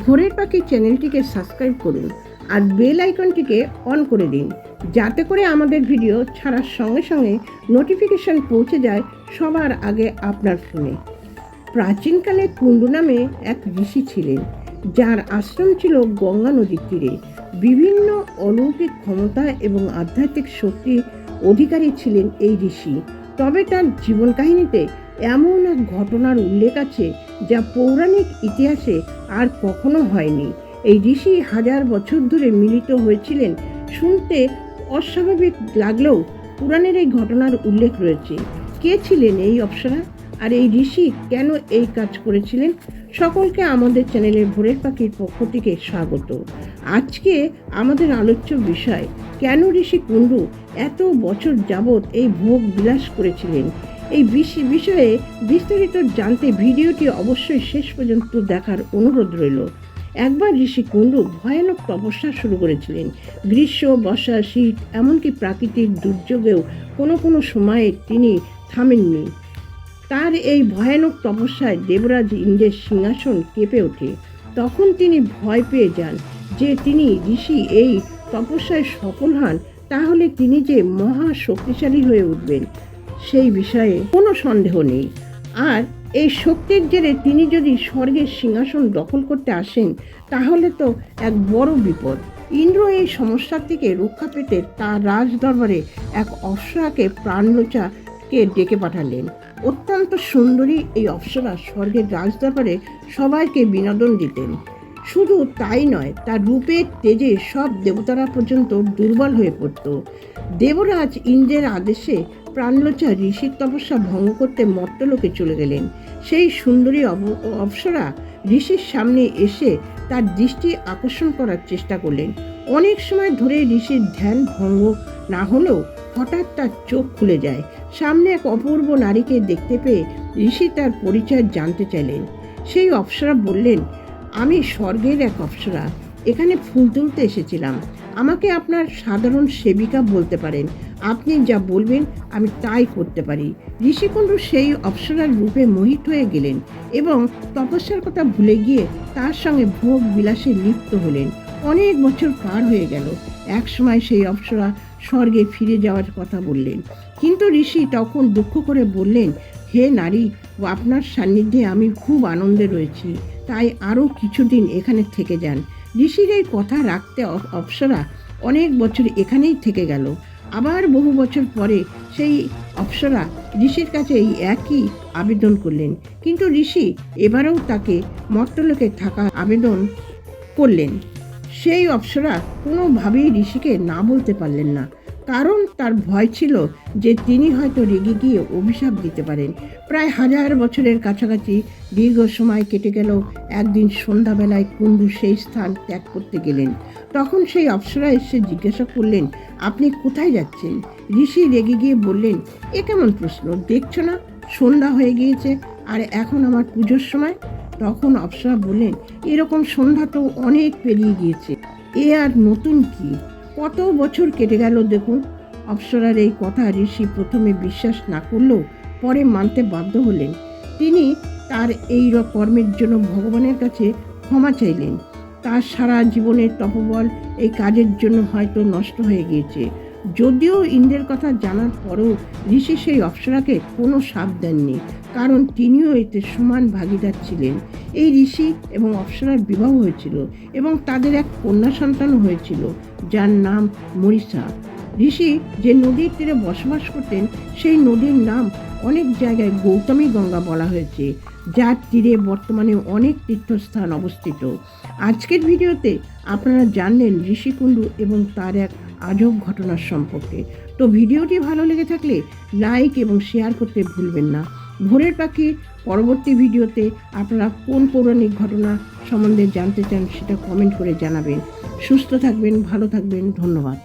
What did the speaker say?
ভোরের পাখি চ্যানেলটিকে সাবস্ক্রাইব করুন আর বেল আইকনটিকে অন করে দিন, যাতে করে আমাদের ভিডিও ছাড়ার সঙ্গে সঙ্গে নোটিফিকেশন পৌঁছে যায় সবার আগে আপনার ফোনে। প্রাচীনকালে কুণ্ডু নামে এক ঋষি ছিলেন, যার আশ্রম ছিল গঙ্গা নদীর তীরে। বিভিন্ন অলৌকিক ক্ষমতা এবং আধ্যাত্মিক শক্তির অধিকারী ছিলেন এই ঋষি, তবে তার জীবন কাহিনীতে এমন এক ঘটনার উল্লেখ আছে যা পৌরাণিক ইতিহাসে আর কখনো হয়নি। এই ঋষি হাজার বছর ধরে মিলিত হয়েছিলেন। শুনতে অস্বাভাবিক লাগলেও পুরাণের এই ঘটনার উল্লেখ রয়েছে। কে ছিলেন এই অপ্সরা? আর এই ঋষি কেন এই কাজ করেছিলেন? সকলকে আমাদের চ্যানেলের ভোরের পাখির পক্ষ থেকে স্বাগত। আজকে আমাদের আলোচ্য বিষয়, কেন ঋষি কুণ্ডু এত বছর যাবৎ এই ভোগ বিলাস করেছিলেন? এই বিষ- বিষয়ে বিস্তারিত জানতে ভিডিওটি অবশ্যই শেষ পর্যন্ত দেখার অনুরোধ রইল। একবার ঋষি কুণ্ডু ভয়ানক তপস্যা শুরু করেছিলেন। গ্রীষ্ম, বর্ষা, শীত, এমনকি প্রাকৃতিক দুর্যোগেও কোনো কোনো সময়ে তিনি থামেননি। তার এই ভয়ানক তপস্যায় দেবরাজ ইন্দ্রের সিংহাসন কেঁপে ওঠে। তখন তিনি ভয় পেয়ে যান যে তিনি ঋষি এই তপস্যায় সফল হন, তাহলে তিনি যে মহা শক্তিশালী হয়ে উঠবেন। সেই বিষয়ে কোনো সন্দেহ নেই। আর এই শক্তির জেরে তিনি যদি স্বর্গের সিংহাসন দখল করতে আসেন, তাহলে তো এক বড় বিপদ। ইন্দ্র এই সমস্যার থেকে রক্ষা পেতে তার রাজ দরবারে এক অপ্সরাকে প্রাণলোচাকে ডেকে পাঠালেন। অত্যন্ত সুন্দরী এই অপ্সরা স্বর্গের রাজ দরবারে সবাইকে বিনোদন দিতেন। শুধু তাই নয়, তার রূপের তেজে সব দেবতারা পর্যন্ত দুর্বল হয়ে পড়ত। দেবরাজ ইন্দ্রের আদেশে প্রাণলোচা ঋষির তপস্যা ভঙ্গ করতে মর্তলোকে চলে গেলেন। সেই সুন্দরী অপ্সরা ঋষির সামনে এসে তার দৃষ্টি আকর্ষণ করার চেষ্টা করলেন। অনেক সময় ধরে ঋষির ধ্যান ভঙ্গ না হলেও হঠাৎ তার চোখ খুলে যায়। সামনে এক অপূর্ব নারীকে দেখতে পেয়ে ঋষি তার পরিচয় জানতে চাইলেন। সেই অপ্সরা বললেন আমি স্বর্গের এক অপ্সরা। এখানে ফুল তুলতে এসেছিলাম। আমাকে আপনার সাধারণ সেবিকা বলতে পারেন। আপনি যা বলবেন, আমি তাই করতে পারি। ঋষিকুণ্ড সেই অপ্সরার রূপে মোহিত হয়ে গেলেন এবং তপস্যার কথা ভুলে গিয়ে তার সঙ্গে ভোগ বিলাসে লিপ্ত হলেন। অনেক বছর পার হয়ে গেল। এক সময় সেই অপ্সরা স্বর্গে ফিরে যাওয়ার কথা বললেন। কিন্তু ঋষি তখন দুঃখ করে বললেন হে নারী, ও আপনার সান্নিধ্যে আমি খুব আনন্দে রয়েছি। তাই আরও কিছুদিন এখানে থেকে যান। ঋষির এই কথা রাখতে অপ- অপ্সরা অনেক বছর এখানেই থেকে গেল। আবার বহু বছর পরে সেই অপ্সরা ঋষির কাছে এই একই আবেদন করলেন। কিন্তু ঋষি এবারেও তাকে মর্তলোকে থাকা আবেদন করলেন। সেই অপ্সরা কোনোভাবেই ঋষিকে না বলতে পারলেন না। কারণ তার ভয় ছিল যে তিনি হয়তো রেগে গিয়ে অভিশাপ দিতে পারেন। প্রায় হাজার বছরের কাছাকাছি দীর্ঘ সময় কেটে গেল, একদিন সন্ধ্যাবেলায় কুণ্ডু সেই স্থান ত্যাগ করতে গেলেন। তখন সেই অপ্সরা এসে জিজ্ঞাসা করলেন, আপনি কোথায় যাচ্ছেন? ঋষি রেগে গিয়ে বললেন, এ কেমন প্রশ্ন, দেখছ না? সন্ধ্যা হয়ে গিয়েছে, আর এখন আমার পুজোর সময়? তখন অপ্সরা বললেন, এরকম সন্ধ্যা তো অনেক পেরিয়ে গিয়েছে, এ আর নতুন কি? কত বছর কেটে গেল দেখুন। অপ্সরার এই কথা ঋষি প্রথমে বিশ্বাস না করলেও পরে মানতে বাধ্য হলেন। তিনি তার এই কর্মের জন্য ভগবানের কাছে ক্ষমা চাইলেন। তার সারা জীবনের তপবল এই কাজের জন্য হয়তো নষ্ট হয়ে গিয়েছে। যদিও ইন্দ্রের কথা জানার পরেও ঋষি সেই অপ্সরাকে কোনো সাপ দেননি, কারণ তিনিও এতে সমান ভাগিদার ছিলেন। এই ঋষি এবং অপ্সরার বিবাহ হয়েছিল এবং তাদের এক কন্যা সন্তান হয়েছিল, যার নাম মরিসা ঋষি যে নদীর তীরে বসবাস করতেন, সেই নদীর নাম অনেক জায়গায় গৌতমী গঙ্গা বলা হয়েছে, যার তীরে বর্তমানে অনেক তীর্থস্থান অবস্থিত। আজকের ভিডিওতে আপনারা জানলেন ঋষিকুণ্ডু এবং তার এক আজব ঘটনার সম্পর্কে। তো ভিডিওটি ভালো লেগে থাকলে লাইক এবং শেয়ার করতে ভুলবেন না। ভোরের পাখি পরবর্তী ভিডিওতে আপনারা কোন পৌরাণিক ঘটনা সম্বন্ধে জানতে চান সেটা কমেন্ট করে জানাবেন। সুস্থ থাকবেন, ভালো থাকবেন, ধন্যবাদ।